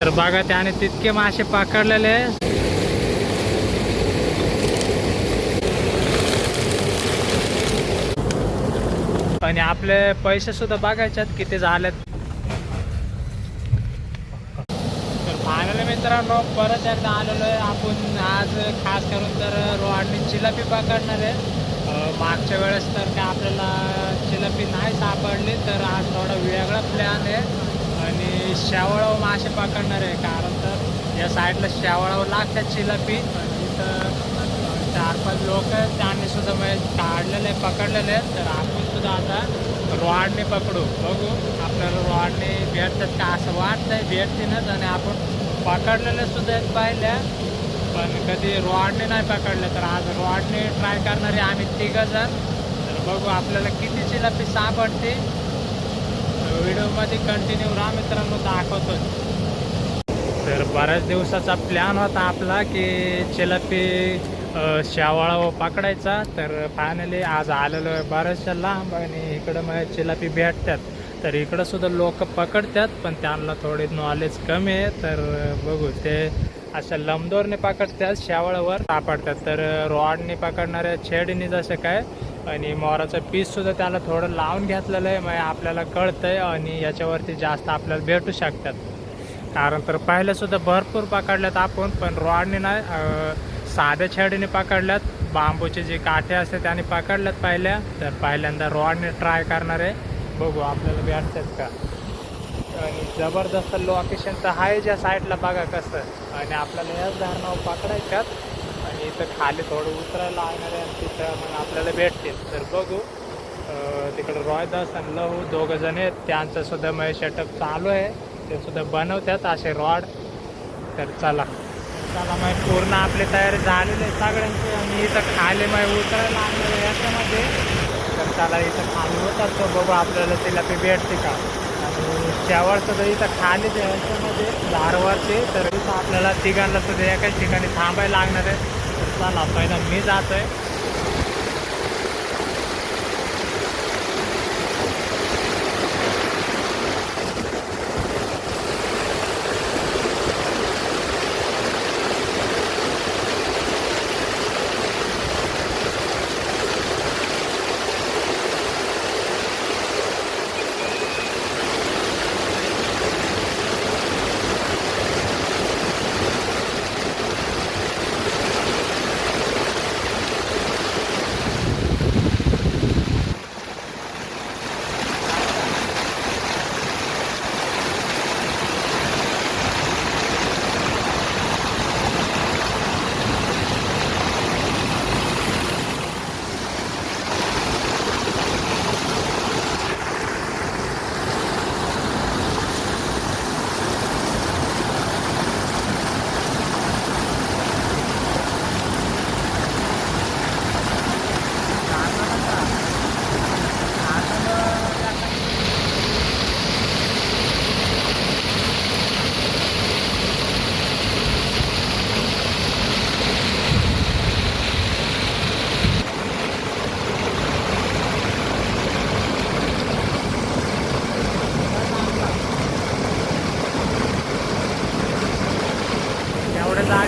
तर बघा त्याने तितके मासे पकडलेले. आणि आपले पैसे सुद्धा बघायच्यात किती झालेत. तर फायनल मित्रांनो परत एकदा आलेलो आहे आपण. आज खास करून तर रोहाडनी चिलापी पकडणार आहे. मागच्या वेळेस तर काय आपल्याला चिलापी नाही सापडली तर आज थोडा वेगळा प्लॅन आहे. आणि शेवाळावर मासे पकडणार आहे कारण तर या साईडला शेवाळावर लागतात चिलापी तर इथं चार पाच लोक आहेत त्यांनी सुद्धा म्हणजे काढलेले आहे पकडलेले आहेत. तर आपण सुद्धा आता रॉडने पकडू. बघू आपल्याला रॉडने भेटतात का असं वाटतंय भेटतीनच आणि आपण पकडलेले सुद्धा आहेत पाहिल्या. पण कधी रॉडने नाही पकडले तर आज रॉडने ट्राय करणारे आम्ही तिघं जण. तर बघू आपल्याला किती चिलापी सापडते व्हिडिओमध्ये कंटिन्यू राहा मित्रांनो दाखवतो तर बऱ्याच दिवसाचा प्लॅन होता आपला की चिलापी शेवाळा पकडायचा. तर फायनली आज आलेलो आहे बऱ्याचशा लांब आणि इकडं मग चिलापी भेटतात. तर इकडं सुद्धा लोक पकडतात पण त्यांना थोडी नॉलेज कमी आहे. तर बघू ते अशा लंबदोरने पकडतात शेवाळावर सापडतात. तर रॉडने पकडणाऱ्या छेडनी जसं काय आणि मोराचं पीस सुद्धा त्याला थोडं लावून घेतलेलं आहे मग आपल्याला कळतंय आणि याच्यावरती जास्त आपल्याला भेटू शकतात. कारण तर पहिल्या सुद्धा भरपूर पकडल्यात आपण पण रॉडने नाही साध्या छेडीने पकडल्यात. बांबूचे जे काठे असते त्याने पकडल्यात पहिल्या. तर पहिल्यांदा रॉडने ट्राय करणार आहे. बघू आपल्याला भेटतात का? आणि जबरदस्त लोकेशन तर आहे ज्या साईडला बघा कसं. आणि आपल्याला याच धरणावर पकडायच्यात. इथं खाली थोडं उतरायला लागणार आहे आणि तिथं मग आपल्याला भेटतील. तर बघू. तिकडं रॉयदास आणि लहू दोघं जण आहेत. त्यांचं सुद्धा मग सेटअप चालू आहे. ते सुद्धा बनवतात असे रॉड तर चला. चला मग पूर्ण आपली तयारी झालेली आहे सगळ्यांची. आणि इथं खाली मग उतरायला लागणार आहे याच्यामध्ये तर चला इथं खाली होतात तर बघू आपल्याला तिला ते भेटते का. आणि शेवट सुद्धा इथं खाली याच्यामध्ये धारवरचे तर इथं आपल्याला तिघांना सुद्धा एकाच ठिकाणी थांबायला लागणार आहे. तर चला पहिला मी जात आहे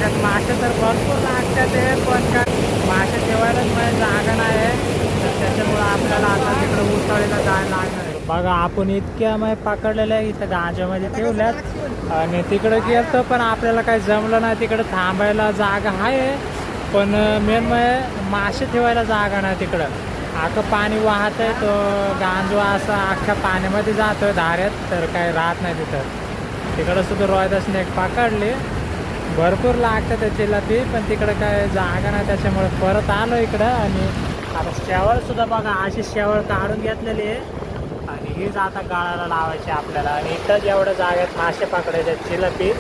जागात मासे तर भरपूर लागतात ते पण काय मासे ठेवायलाच माझी जागा नाही आहे. तर त्याच्यामुळं आपल्याला आता तिकडं उसाळीला जायला लागणार आहे. बघा आपण इतक्या मग पकडलेल्या इथं गांजामध्ये ठेवल्यात. आणि तिकडं गेलं पण आपल्याला काही जमलं नाही. तिकडं थांबायला जागा आहे. पण मेन म्हणजे मासे ठेवायला जागा नाही तिकडं. अख्खं पाणी वाहत आहे तो गांजवा असा अख्ख्या पाण्यामध्ये जातोय धाऱ्यात तर काही राहत नाही तिथं. तिकडं सुद्धा रोयदासने एक पकडली. भरपूर लागतं त्याच्याला ती पण तिकडं काय जागा नाही त्याच्यामुळे परत आलो इकडं आणि आता शेवळ सुद्धा बघा अशी शेवळ काढून घेतलेली आहे. आणि हीच आता गाळाला लावायची आपल्याला. आणि इथं जेवढं जागेत मासे पकडायचे चिलपी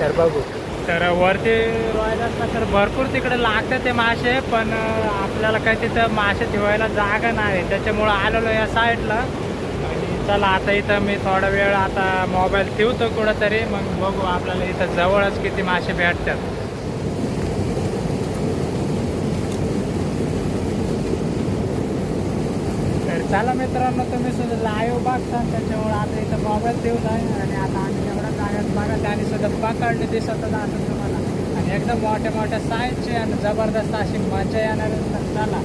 तर बघू. तर वरती रोयदासला तर भरपूर तिकडे लागतं ते मासे पण आपल्याला काय तिथं मासे ठेवायला जागा नाही. त्याच्यामुळं आलेलो या साईडला चला आता इथं मी थोडा वेळ आता मोबाईल ठेवतो कुठंतरी. मग बघू आपल्याला इथं जवळच किती मासे भेटतात. चला मित्रांनो तुम्ही सुद्धा लाईव्ह बघता. त्याच्यामुळे आता इथं मोबाईल ठेवत आहे. आणि आता आम्ही एवढा जागेत बघा त्याने सुद्धा पकडले दिसतच असं तुम्हाला. आणि एकदम मोठ्या मोठ्या साईजचे आणि जबरदस्त अशी मजा येणार चला.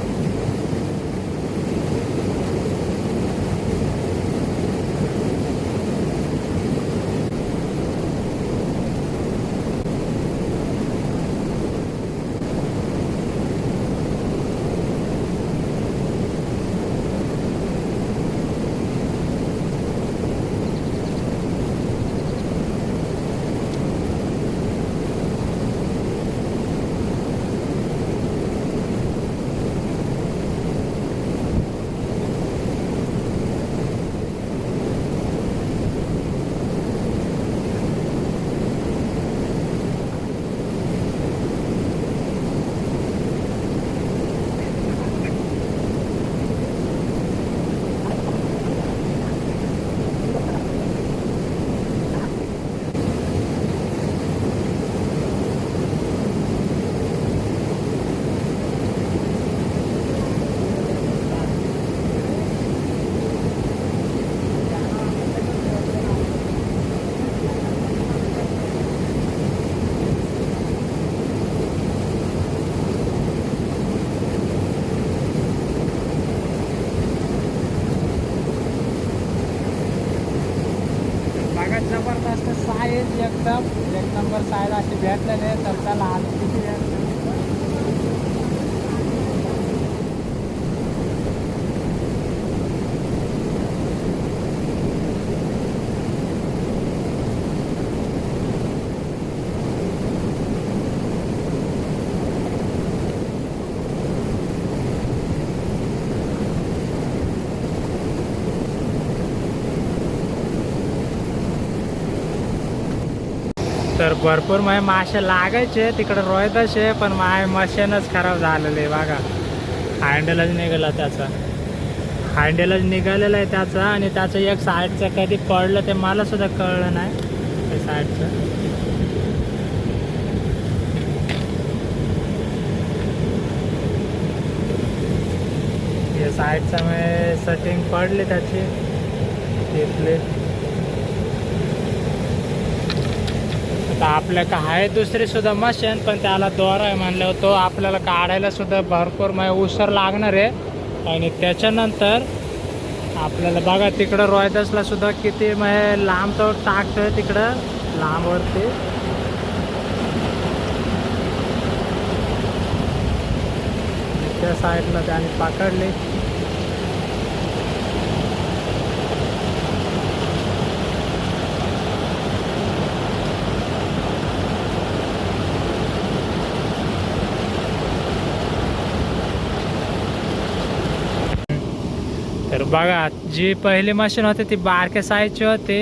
तर भरपूर माय मासे लागायचे तिकडे रोहितचे पण माय मशीनच खराब झालेले बघा. हँडलच निघाला त्याचा. हँडलच निघालेला आहे त्याचा आणि त्याचं एक साईडचं कधी पडलं ते मला सुद्धा कळलं नाही. ते साईडचं साईडचं मी सेटिंग पडली त्याची. तिथली आता आपल्या का आहे दुसरी सुद्धा मशीन पण त्याला दोरा आहे म्हणल्यावर तो आपल्याला काढायला सुद्धा भरपूर म्हणजे उसर लागणार आहे. आणि त्याच्यानंतर आपल्याला बघा तिकडं रॉयदसला सुद्धा किती म्हणजे लांब तो टाकतोय तिकडं. लांबवरती त्या साईडला त्याने पकडली. तर बघा जी पहिली मशीन होती ती बारक्या साईजची होती.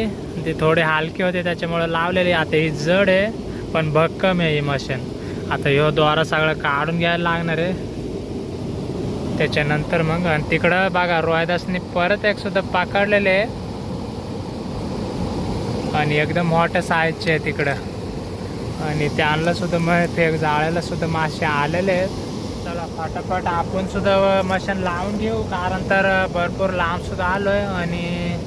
ती थोडी हलकी होती त्याच्यामुळे लावलेली. आता ही जड आहे पण भक्कम आहे ही मशीन आता ह्यो द्वारा सगळं काढून घ्यायला लागणार आहे. त्याच्यानंतर मग आणि तिकडं बघा रोहिदासनी परत एक सुद्धा पकडलेले आहे. आणि एकदम मोठ्या साईजचे आहे तिकडं. आणि त्यांना सुद्धा मग ते जाळ्याला सुद्धा मासे आलेले आहेत. चला फटाफट आपण सुद्धा मशीन लावून घेऊ. कारण तर भरपूर लांब सुद्धा आलोय आणि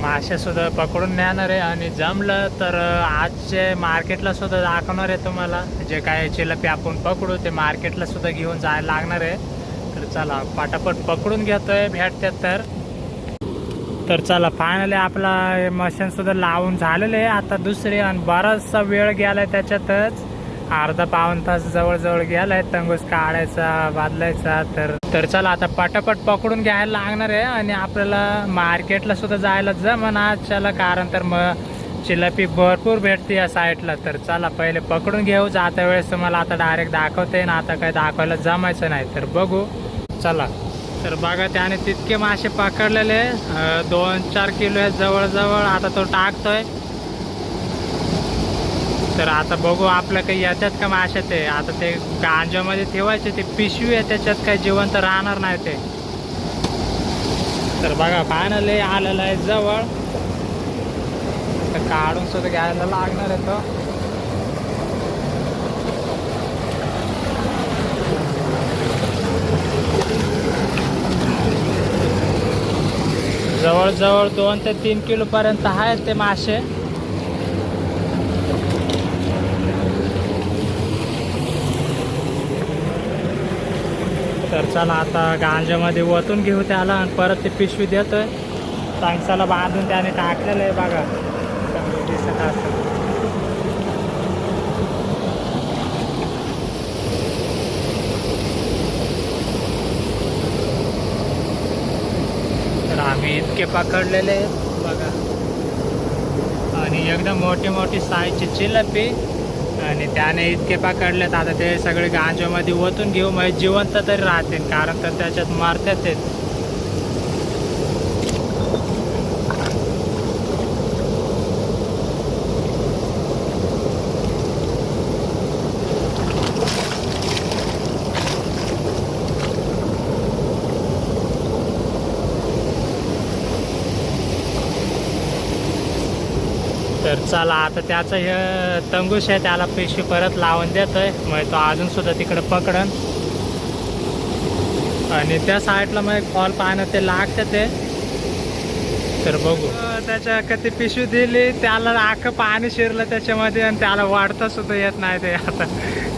मासे सुद्धा पकडून नेणार आहे. आणि जमलं तर आजचे मार्केटला सुद्धा दाखवणार आहे तुम्हाला. जे काय चिलपी आपण पकडू ते मार्केटला सुद्धा घेऊन जायला लागणार आहे. तर चला पटापट पकडून घेतोय भेटते तर. तर चला फायनली आपला मशीन सुद्धा लावून झालेलं आहे. आता दुसरी आणि बराचसा वेळ गेलाय त्याच्यातच. अर्धा पावन तास जवळजवळ गेलाय. तंगूस काढायचा बादलायचा तर तर चला आता पटापट पकडून घ्यायला लागणार आहे आणि आपल्याला मार्केटला सुद्धा जायला जमन. चला कारण तर मग चिलपी भरपूर भेटते या साईडला तर चला पहिले पकडून घेऊ. जाता वेळेस तुम्हाला आता डायरेक्ट दाखवते ना आता काय दाखवायला जमायचं नाही. तर बघू. चला. तर बघा त्याने तितके मासे पकडलेले. दोन चार किलो आहेत जवळजवळ. आता तो टाकतोय. तर आता बघू आपलं काही येतात का मासे ते. आता ते गांजामध्ये ठेवायचे ते पिशवी आहे त्याच्यात काही जिवंत राहणार नाही ते. तर बघा फायनल आलेलं आहे जवळ. तर काढून सुद्धा घ्यायला लागणार आहे तो. जवळजवळ दोन ते तीन किलो पर्यंत आहेत ते मासे. तर चला आता गांजामध्ये ओतून घेऊ त्याला आणि परत ते पिशवी देतोय. चांगसाला बांधून त्याने टाकलेलं आहे बघा. दिसत असं तर आम्ही इतके पकडलेले आहेत बघा. आणि एकदम मोठी मोठी साईजची चिलपी आणि त्याने इतके पकडलेत. आता ते सगळे गांजामध्ये ओतून घेऊ म्हणजे जिवंत तरी राहतील कारण तर त्याच्यात मारतात ते. तर चला आता त्याचं हे तंगुश आहे त्याला पिशवी परत लावून देतोय. मग तो अजून सुद्धा तिकडे पकडन. आणि त्या साईडला मग एक फॉल पाहणं ते लागतं ते. तर बघू. त्याच्या कधी पिशवी दिली त्याला आखं पाणी शिरलं त्याच्यामध्ये आणि त्याला वाढता सुद्धा येत नाही ते. आता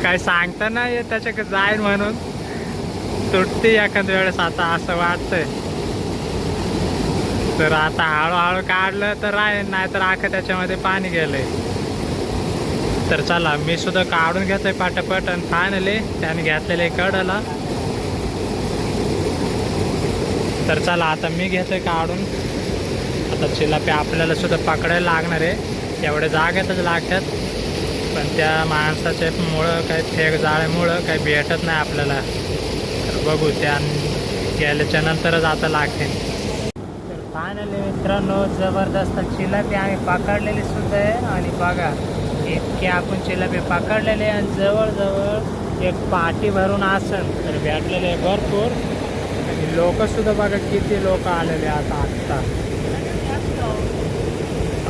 काय सांगता नाही येत त्याच्याकडे जाईल म्हणून. तुटते एखाद्या वेळेस आता असं वाटतंय. तर आता हळूहळू काढलं तर राहील नाही तर आखं त्याच्यामध्ये पाणी गेलंय. तर चला मी सुद्धा काढून घेतोय पाटापट आणि फायनली त्याने घेतलेले कडला. तर चला आता मी घेतोय काढून. आता चिलापे आपल्याला सुद्धा पकडायला लागणार आहे. एवढ्या जागेतच लागतात. पण त्या माणसाच्या मुळं काही फेक जाळ्यामुळं काही भेटत नाही आपल्याला. तर बघू त्या गेल्याच्या नंतरच आता लागते. तर फायनली मित्रांनो जबरदस्त चिलापी आम्ही पकडलेली सुद्धा आहे. आणि बघा की आपण चिलबे पकडलेले आणि जवळजवळ एक पाटी भरून आसन. तर भेटलेले आहे भरपूर. आणि लोकंसुद्धा बघा किती लोक आलेले आता. आत्ता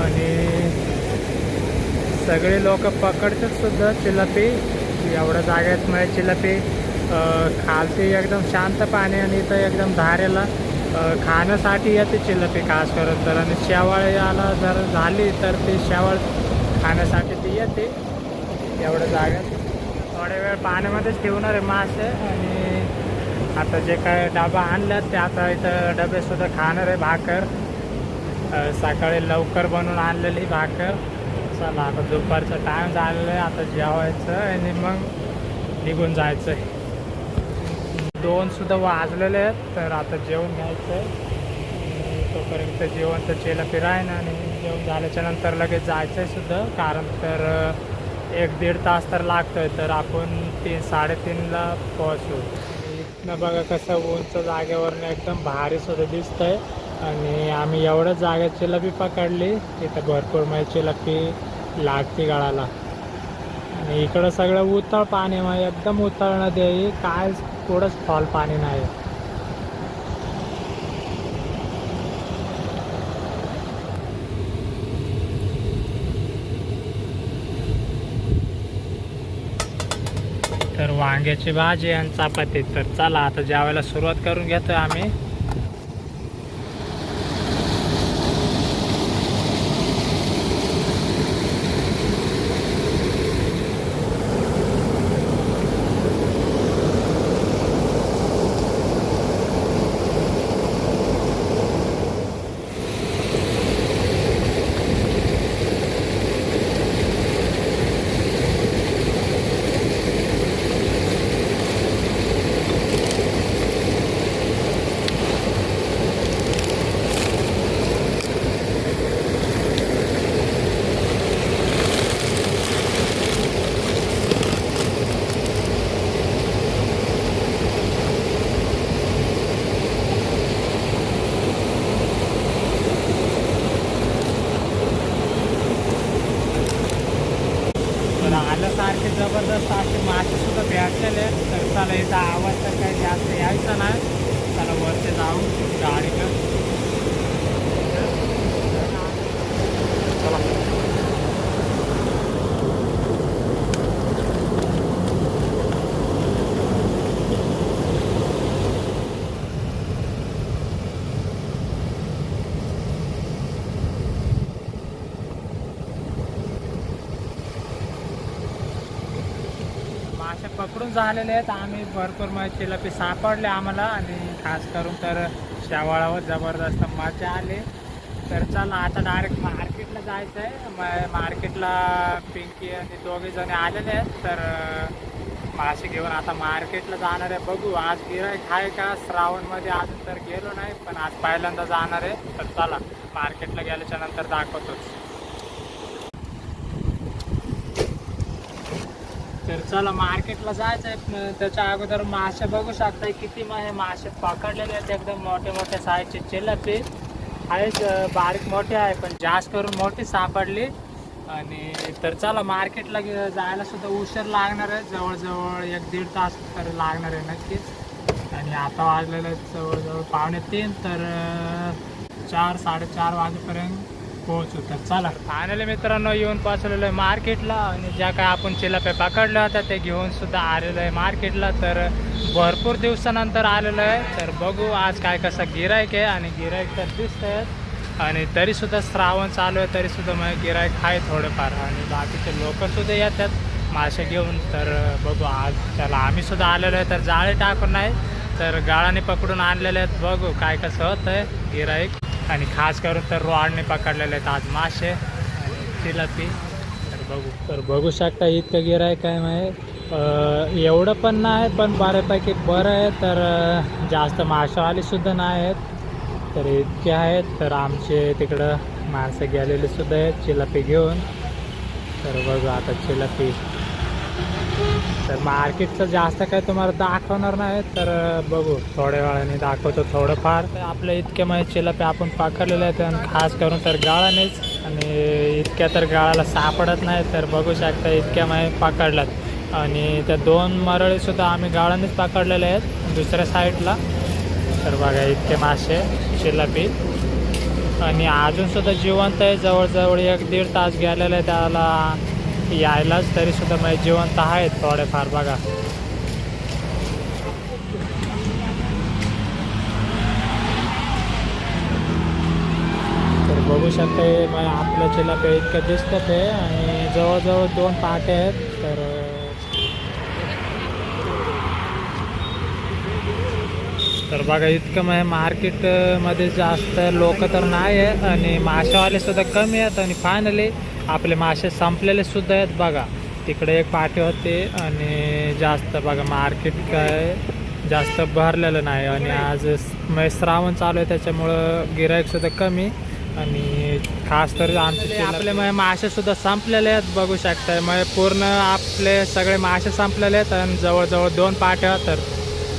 आणि सगळे लोक पकडतात सुद्धा चिलपी. एवढ्या जागेत म्हणजे चिलपी. खालती एकदम शांत पाणी आणि इथं एकदम धारेला खाण्यासाठी येते चिलपी खास करून तर. आणि शेवाळ याला जर झाली तर ती शेवाळ खाण्यासाठी आहेत ते. एवढ्या जागा. थोड्या वेळ पाण्यामध्येच ठेवणार आहे मासे आणि आता जे काय डबा आणल्यात ते आता इथं डबेसुद्धा खाणार आहे भाकर. सकाळी लवकर बनवून आणलेली भाकर. चला आता दुपारचा टाईम झालेला आहे. आता जेवायचं आणि मग निघून जायचं आहे दोन सुद्धा वाजलेले आहेत तर आता जेवण घ्यायचं आहे तोपर्यंत जेवण तर चेला फिराय ना आणि झाल्याच्यानंतर लगेच जायचं आहे सुद्धा. कारण तर एक दीड तास तर लागतोय तर आपण तीन साडेतीनला पोहोचू. इथनं बघा कसं उंच जागेवरनं एकदम भारी सुद्धा दिसतंय. आणि आम्ही एवढ्या जागेत चिलपी पकडली तिथं भरपूर म्हणजे चिलपी लागते गळाला. आणि इकडं सगळं उथळ पाणी मग एकदम उतळ नदी आहे काय थोडंच फॉल पाणी नाही. वांग्याची भाजी आणि चपाती. तर चला आता जेवायला सुरुवात करून घेतोय आम्ही तर आल्यासारखे जबरदस्त असे मासे सुद्धा भेटलेले तर चला इथं आवाज तर काही जास्त यायचा नाही. चला वरती जाऊ गाडीकडं चला मासे पकडून झालेले आहेत. आम्ही भरपूर मासे लपी सापडले आम्हाला आणि खास करून तर शेवाळावर जबरदस्त मासे आले. तर चला आता डायरेक्ट मार्केटला जायचं आहे मार्केटला पिंकी आणि दोघे जण आलेले आहेत. तर मासे घेऊन आता मार्केटला जाणार आहे. बघू आज गिरायक आहे का? श्रावणमध्ये अजून तर गेलो नाही पण आज पहिल्यांदा जाणार आहे. तर चला मार्केटला गेल्याच्यानंतर दाखवतोच. तर चला मार्केटला जायचं आहे त्याच्या अगोदर मासे बघू शकताय किती मासे मासे पकडलेले आहेत. एकदम मोठे मोठे साईजचे चिल्लपे आहेच बारीक मोठे आहे पण जास्त करून मोठी सापडली. आणि तर चला मार्केटला जायला सुद्धा उशीर लागणार आहे. जवळजवळ एक दीड तास तर लागणार आहे नक्कीच. आणि आता वाजलेलं आहे जवळजवळ पावणे तीन तर चार साडेचार वाजेपर्यंत पोहोचू तर चला. फायनली मित्रांनो येऊन पोहोचलेलो आहे मार्केटला आणि ज्या काय आपण चिलाप्या पकडल्या होत्या ते घेऊन सुद्धा आलेलो आहे मार्केटला. तर भरपूर दिवसानंतर आलेलो आहे. तर बघू आज काय कसं गिरायक आहे आणि गिरायक तर दिसत आहेत आणि तरीसुद्धा श्रावण चालू आहे तरीसुद्धा मग गिरायक आहे थोडेफार. आणि बाकीचे लोकसुद्धा येतात मासे घेऊन. तर बघू आज त्याला आम्हीसुद्धा आलेलो आहे तर जाळे टाकून नाही तर गाळाने पकडून आणलेले आहेत. बघू काय कसं होतं आहे गिराईक आणि खास करून तर रॉडने पकडलेले आहेत आज मासे आणि तर बघू. तर बघू शकता इतकं गिराय काय माहीत. एवढं पण नाही पण बऱ्यापैकी बरं आहे. तर जास्त माशावालीसुद्धा नाही आहेत. तर इतके आहेत. तर आमचे तिकडं माणसं गेलेले सुद्धा आहेत चिलापी घेऊन. तर बघू आता चिलापी तर मार्केटचं जास्त काही तुम्हाला दाखवणार नाही तर बघू. थोड्या वेळाने दाखवतो थोडंफार. तर आपल्या इतक्या माहिती चिलापी आपण पकडलेले आहेत आणि खास करून तर गाळानेच. आणि इतक्या तर गाळाला सापडत नाही तर बघू शकता इतक्या माहिती पकडल्यात. आणि त्या दोन मरळीसुद्धा आम्ही गाळानेच पकडलेले आहेत दुसऱ्या साईडला. तर बघा इतके मासे चिलापी आणि अजूनसुद्धा जिवंत आहे जवळजवळ एक दीड तास गेलेलं आहे त्याला. यायलाच तरीसुद्धा म्हणजे जिवंत आहेत थोडेफार बघा. तर बघू शकता हे मग आपलं चिलापे इतकं दिसतं ते आणि जवळजवळ दोन पहाटे आहेत तर तर बघा इतकं म्हणजे मार्केटमध्ये जास्त लोक तर नाही आहेत आणि मासेवाले सुद्धा कमी आहेत आणि फायनली आपले मासे संपलेले सुद्धा आहेत बघा. तिकडे एक पाठी होते आणि जास्त बघा मार्केट काय जास्त भरलेलं नाही आणि आज श्रावण चालू आहे त्याच्यामुळं गिराईक सुद्धा कमी. आणि खास तर आमचे आपले म्हणजे मासे सुद्धा संपलेले आहेत बघू शकताय. म्हणजे पूर्ण आपले सगळे मासे संपलेले आहेत आणि जवळजवळ दोन पाट्या तर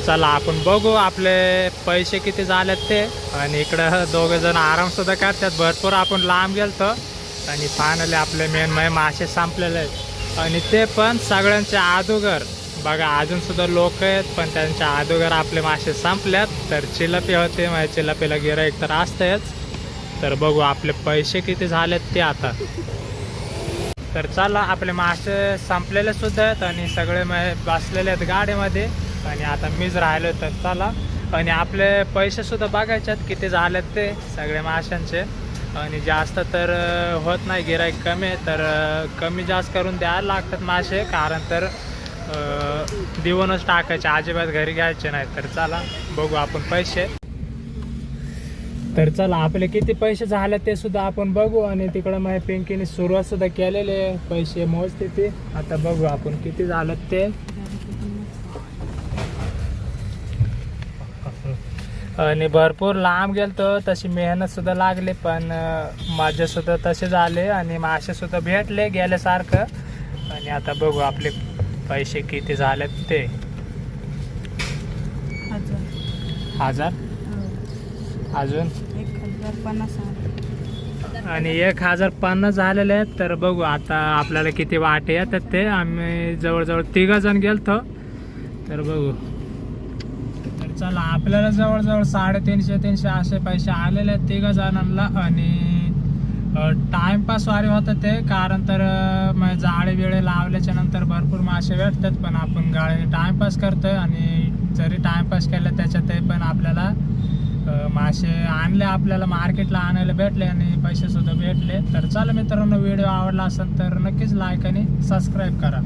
चला आपण बघू आपले पैसे किती झालेत ते. आणि इकडं दोघं जण आरामसुद्धा करतात. भरपूर आपण लांब गेलतो. आणि फायनली आपले मेन म्हणजे मासे संपलेले आहेत. आणि ते पण सगळ्यांच्या अदोगर बघा अजूनसुद्धा लोक आहेत पण त्यांच्या अदोगर आपले मासे संपल्यात. तर चिलपी होते माझ्या चिलपीला गिराईक तर असतेच. तर बघू आपले पैसे किती झालेत ते आता. तर चला आपले मासे संपलेले सुद्धा आहेत आणि सगळे मग बसलेले आहेत गाडीमध्ये. आणि आता मीच राहिलो तर चला. आणि आपले पैसेसुद्धा बघायचे आहेत किती झालेत ते सगळे माशांचे आणि जास्त तर होत नाही गिराईक कमी आहे. तर कमी जास्त करून द्यायला लागतात मासे कारण तर दिवनच देऊनच टाकायचे. अजिबात घरी घ्यायचे नाही. तर चला बघू आपण पैसे. तर चला आपले किती पैसे झाले ते सुद्धा आपण बघू. आणि तिकडं माझ्या पिंकीने सुरुवात सुद्धा केलेले पैसे मोजते ते. आता बघू आपण किती झालं ते. आणि भरपूर लांब गेलतो तशी मेहनत सुद्धा लागली पण अं, माझे सुद्धा तसे झाले आणि मासे सुद्धा भेटले गेल्यासारखं. आणि आता बघू आपले पैसे किती झालेत ते. हजार. हजार? हो. अजून? एक हजार पन्नास आणि एक हजार पन्नास झालेले आहेत तर बघू आता आपल्याला किती वाटे येतात ते. आम्ही जवळजवळ तिघ जण गेलतो तर बघू. चला आपल्याला जवळजवळ साडेतीनशे तीनशे असे पैसे आलेले आहेत तिघ जणांना आणि टाइमपास वारे होतं ते कारण तर मग जाळे बिळे लावल्याच्या नंतर भरपूर मासे भेटतात पण आपण गाळीने टाइमपास करतोय आणि जरी टाइमपास केलं त्याच्यात पण आपल्याला मासे आणले आपल्याला मार्केटला आणायला भेटले आणि पैसे सुद्धा भेटले. तर चला मित्रांनो व्हिडिओ आवडला असेल तर नक्कीच लाईक आणि सबस्क्राईब करा.